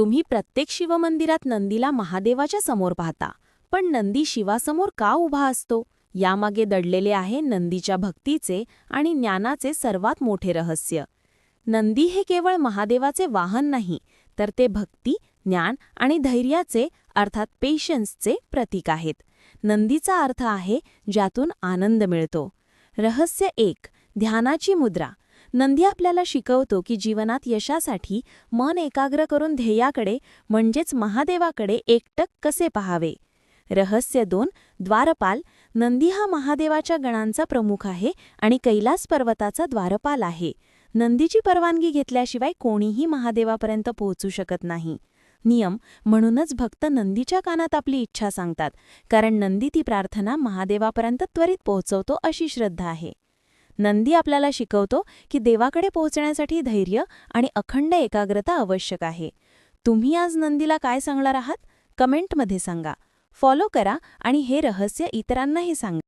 तुम्ही प्रत्येक शिवमंदिरात नंदीला महादेवाच्या समोर पाहता. पण नंदी शिवासमोर का उभा असतो? यामागे दडलेले आहे नंदीच्या भक्तीचे आणि ज्ञानाचे सर्वात मोठे रहस्य. नंदी हे केवळ महादेवाचे वाहन नाही तर ते भक्ती ज्ञान आणि धैर्याचे अर्थात पेशन्सचे प्रतीक आहेत. नंदीचा अर्थ आहे ज्यातून आनंद मिळतो. रहस्य एक ध्यानाची मुद्रा. नंदी आपल्याला शिकवतो की जीवनात यशासाठी मन एकाग्र करून ध्येयाकडे म्हणजेच महादेवाकडे एकटक कसे पहावे? रहस्य दोन द्वारपाल. नंदी हा महादेवाच्या गणांचा प्रमुख आहे आणि कैलास पर्वताचा द्वारपाल आहे. नंदीची परवानगी घेतल्याशिवाय कोणीही महादेवापर्यंत पोहोचू शकत नाही. नियम म्हणूनच भक्त नंदीच्या कानात आपली इच्छा सांगतात कारण नंदी ती प्रार्थना महादेवापर्यंत त्वरित पोहोचवतो अशी श्रद्धा आहे. नंदी आपल्याला शिकवतो की देवाकडे पोहोचण्यासाठी धैर्य आणि अखंड एकाग्रता आवश्यक आहे. तुम्ही आज नंदीला काय सांगणार आहात? कमेंटमध्ये सांगा. फॉलो करा आणि हे रहस्य इतरांनाही सांगा.